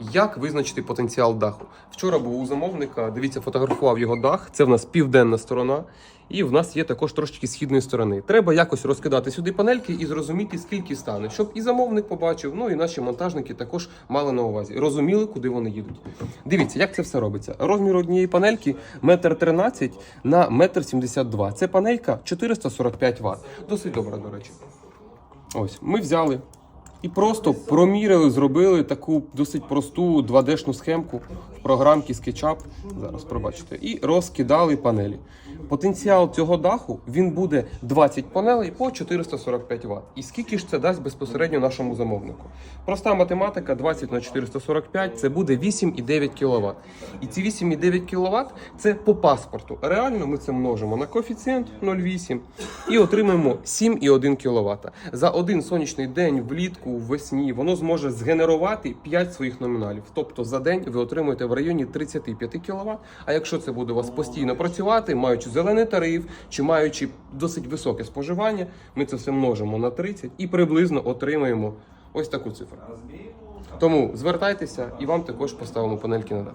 Як визначити потенціал даху? Вчора був у замовника, дивіться, фотографував його дах. Це в нас південна сторона, і в нас є також трошки східної сторони. Треба якось розкидати сюди панельки і зрозуміти, скільки стане, щоб і замовник побачив, ну і наші монтажники також мали на увазі, розуміли, куди вони їдуть. Дивіться, як це все робиться. Розмір однієї панельки метр тринадцять на метр сімдесят два. Це панелька 445 Вт. Досить добра, до речі. Ось, ми взяли і просто проміряли, зробили таку досить просту 2D-шну схемку в програмці SketchUp, зараз пробачите, і розкидали панелі. Потенціал цього даху він буде 20 панелей по 445 Вт. І скільки ж це дасть безпосередньо нашому замовнику? Проста математика 20 на 445 це буде 8,9 кВт. І ці 8,9 кВт це по паспорту. Реально ми це множимо на коефіцієнт 0,8 і отримаємо 7,1 кВт. За один сонячний день влітку, весні, воно зможе згенерувати 5 своїх номіналів. Тобто за день ви отримуєте в районі 35 кВт. А якщо це буде у вас постійно працювати, маючи зелений тариф чи маючи досить високе споживання, ми це все множимо на 30 і приблизно отримаємо ось таку цифру. Тому звертайтеся і вам також поставимо панельки на дах.